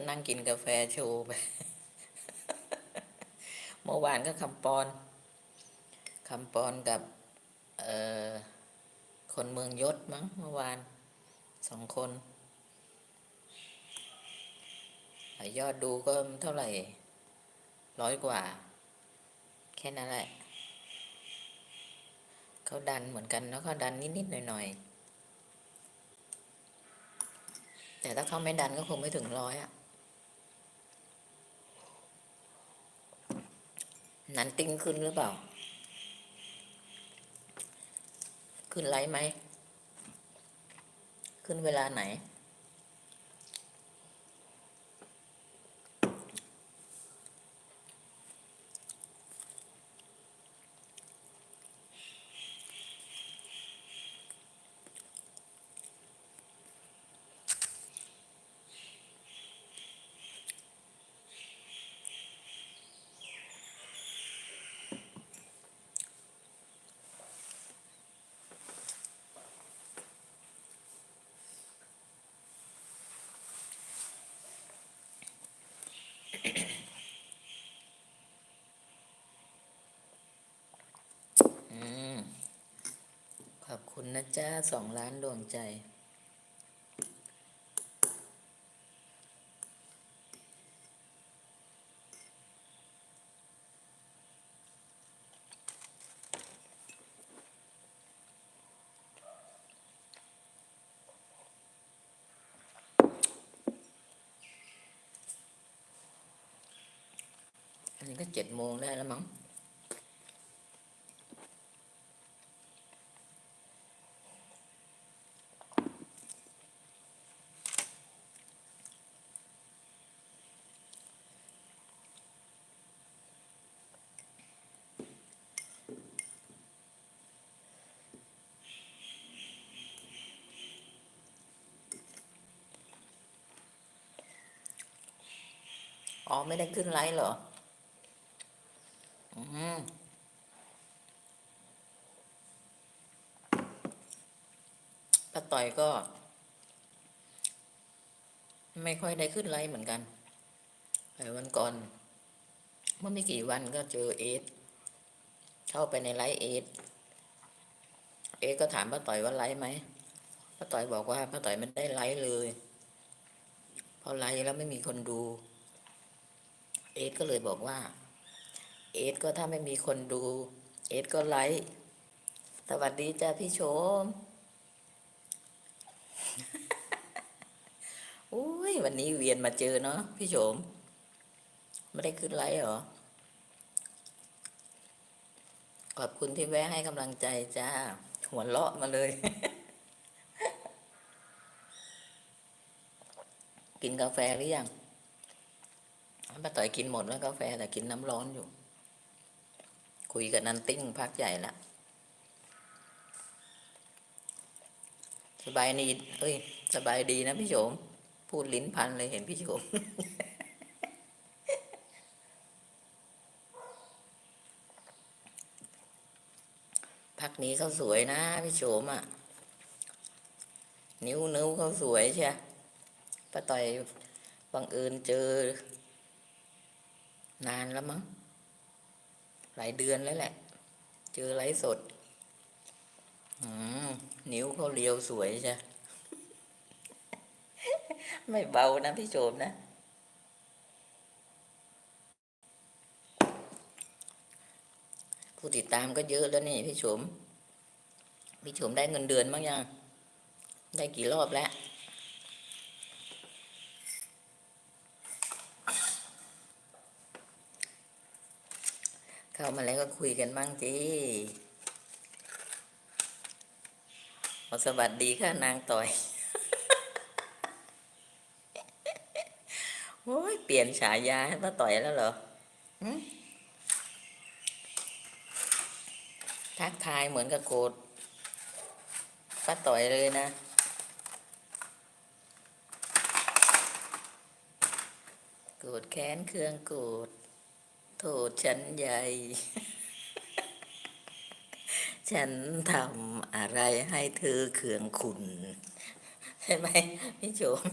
ก็นั่งกินกาแฟโชว์ไปเมื่อวานก็คำปอนคำปอนกับเอ่อคนเมืองยศมั้งเมื่อวานสองคน ยอดดูก็เท่าไหร่ ร้อยกว่า แค่นั้นแหละ เขาดันเหมือนกันแล้วก็ดันนิดๆหน่อยๆแต่ถ้าเขาไม่ดันก็คงไม่ถึงร้อยอะ นันติ้งขึ้นหรือเปล่า ขึ้นไลฟ์ไหม ขึ้นเวลาไหน คุณนะจ้าสองล้านดวงใจ อันนี้ก็เจ็ดโมงได้แล้วมั้ง อ๋อ ไม่ได้ขึ้นไลฟ์เหรอ อืมป้าต่อยก็ ไม่ค่อยได้ขึ้นไลฟ์เหมือนกันแต่วันก่อนเมื่อไม่กี่วันก็เจอเอสเข้าไปในไลฟ์เอสเอสก็ถามป้าต่อยว่าไลฟ์ไหมป้าต่อยบอกว่าป้าต่อยไม่ได้ไลฟ์เลยเพราะไลฟ์แล้วไม่มีคนดู เอสก็เลยบอกว่า เอสก็ถ้าไม่มีคนดู เอสก็ไลฟ์สวัสดีจ้าพี่โชมอุ้ยวันนี้เวียนมาเจอเนาะพี่โฉมไม่ได้ขึ้นไลฟ์เหรอ ขอบคุณที่แวะให้กำลังใจจ้า หัวเราะมาเลย กินกาแฟหรือยัง ป้าต่อยกินหมดแล้วกาแฟแต่กินน้ำร้อนอยู่ คุยกับนันติ้งพักใหญ่ละสบายดีเอ้ย สบายดีนะพี่โฉมพูดลิ้นพันเลยเห็นพี่โฉมพักนี้เขาสวยนะพี่โฉมอะ นิ้วนิ้วเขาสวยใช่ป้าต่อยบังเอิญเจอ นานแล้วมั้ง หลายเดือนแล้วแหละ เจอไลฟ์สด อืม นิ้วเขาเรียวสวยใช่ไม่เบานะพี่โฉมนะ ผู้ติดตามก็เยอะแล้วนี่พี่โฉมพี่โฉมได้เงินเดือนบ้างยัง ได้กี่รอบแล้ว เข้ามาแล้วก็คุยกันบ้างจีขอสวัสดีค่ะนางต่อย โอ้ยเปลี่ยนฉายาให้ป้าต่อยแล้วเหรอทักทายเหมือนกับโกดป้าต่อยเลยนะโกรธแค้นเครื่องโกรธ โทษฉันใหญ่ ฉันทำอะไรให้เธอเคืองคุณใช่ไหมพี่โจม